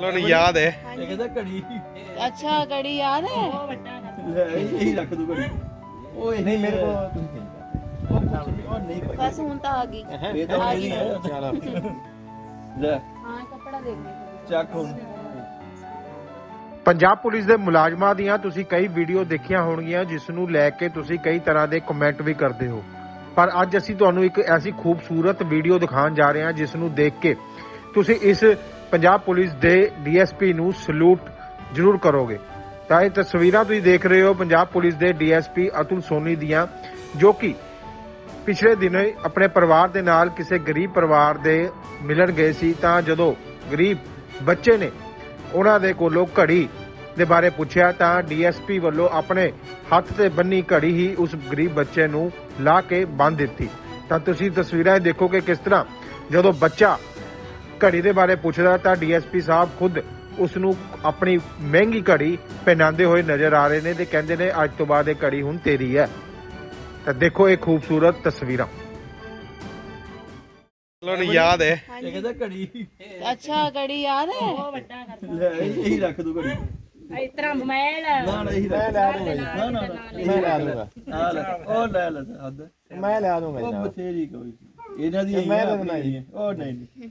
Loan ਯਾਦ ਹੈ। ਕਹਿੰਦਾ ਘੜੀ। ਅੱਛਾ ਗੜੀ ਯਾਦ ਹੈ? ਲੈ ਇਹੀ ਰੱਖ ਦੂ ਘੜੀ। ਉਹ ਨਹੀਂ ਪੰਜਾਬ ਪੁਲਿਸ ਦੇ ਮੁਲਾਜ਼ਮਾਂ ਦੀਆਂ ਤੁਸੀਂ ਕਈ ਵੀਡੀਓ ਦੇਖੀਆਂ ਹੋਣਗੀਆਂ ਜਿਸ ਨੂੰ ਲੈ ਕੇ ਤੁਸੀਂ ਕਈ ਤਰ੍ਹਾਂ ਦੇ ਕਮੈਂਟ ਵੀ ਕਰਦੇ ਹੋ। ਪਰ ਅੱਜ ਅਸੀਂ ਤੁਹਾਨੂੰ ਇੱਕ ਐਸੀ ਖੂਬਸੂਰਤ ਵੀਡੀਓ ਦਿਖਾਉਣ ਜਾ ਰਹੇ ਹਾਂ ਜਿਸ ਨੂੰ ਦੇਖ ਕੇ ਤੁਸੀਂ ਇਸ ਪੰਜਾਬ ਪੁਲਿਸ ਦੇ ਡੀਐਸਪੀ ਨੂੰ ਸਲੂਟ ਜ਼ਰੂਰ ਕਰੋਗੇ। ਤਾਂ ਇਹ ਤਸਵੀਰਾਂ ਤੁਸੀਂ ਦੇਖ ਰਹੇ ਹੋ ਪੰਜਾਬ ਪੁਲਿਸ ਦੇ ਡੀਐਸਪੀ ਅਤੁਲ ਸੋਨੀ ਦੀਆਂ, ਜੋ ਕਿ ਪਿਛਲੇ ਦਿਨ ਆਪਣੇ ਪਰਿਵਾਰ ਦੇ ਨਾਲ ਕਿਸੇ ਗਰੀਬ ਪਰਿਵਾਰ ਦੇ ਮਿਲਣ ਗਏ ਸੀ। ਤਾਂ ਜਦੋਂ ਗਰੀਬ ਬੱਚੇ ਨੇ ਉਹਨਾਂ ਦੇ ਕੋਲੋਂ ਘੜੀ ਦੇ ਬਾਰੇ ਪੁੱਛਿਆ, ਤਾਂ ਡੀਐਸਪੀ ਵੱਲੋਂ ਆਪਣੇ ਹੱਥ ਤੇ ਬੰਨੀ ਘੜੀ ਹੀ ਉਸ ਗਰੀਬ ਬੱਚੇ ਨੂੰ ਲਾ ਕੇ ਬੰਨ ਦਿੱਤੀ। ਤਾਂ ਤੁਸੀਂ ਤਸਵੀਰਾਂ 'ਚ ਦੇਖੋ ਕਿ ਕਿਸ ਤਰ੍ਹਾਂ ਜਦੋਂ ਬੱਚਾ ਘੜੀ ਦੇ ਬਾਰੇ ਪੁੱਛਦਾ ਤਾਂ ਡੀਐਸਪੀ ਸਾਹਿਬ ਖੁਦ ਉਸ ਨੂੰ ਆਪਣੀ ਮਹਿੰਗੀ ਘੜੀ ਪਹਿਨਾਉਂਦੇ ਹੋਏ ਨਜ਼ਰ ਆ ਰਹੇ ਨੇ ਤੇ ਕਹਿੰਦੇ ਨੇ ਅੱਜ ਤੋਂ ਬਾਅਦ ਇਹ ਘੜੀ ਹੁਣ ਤੇਰੀ ਹੈ। ਤਾਂ ਦੇਖੋ ਇਹ ਖੂਬਸੂਰਤ ਤਸਵੀਰਾਂ। ਲੋਨ ਯਾਦ ਹੈ। ਇਹ ਘੜੀ। ਅੱਛਾ ਘੜੀ ਯਾਦ ਹੈ? ਲੈ ਇਹੀ ਰੱਖ ਦੂ ਘੜੀ। ਇਸ ਤਰ੍ਹਾਂ ਮੋਬਾਈਲ ਨਾ ਨਾ ਇਹੀ ਰੱਖ ਨਾ ਨਾ ਮੈਂ ਲੈ ਦੂੰਗਾ। ਆ ਲੈ ਉਹ ਲੈ ਲੈ ਹੱਦ। ਮੈਂ ਲੈ ਦੂੰਗਾ ਉਹ ਬਥੇਰੀ ਕੋਈ। ਇਹਨਾਂ ਦੀ ਮੈਂ ਲੈ ਦੂੰਗਾ ਉਹ ਨਹੀਂ ਨਹੀਂ।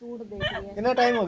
ਸੂਟ ਦੇਖ ਲਿਆ ਕਿੰਨਾ ਟਾਈਮ ਹੋ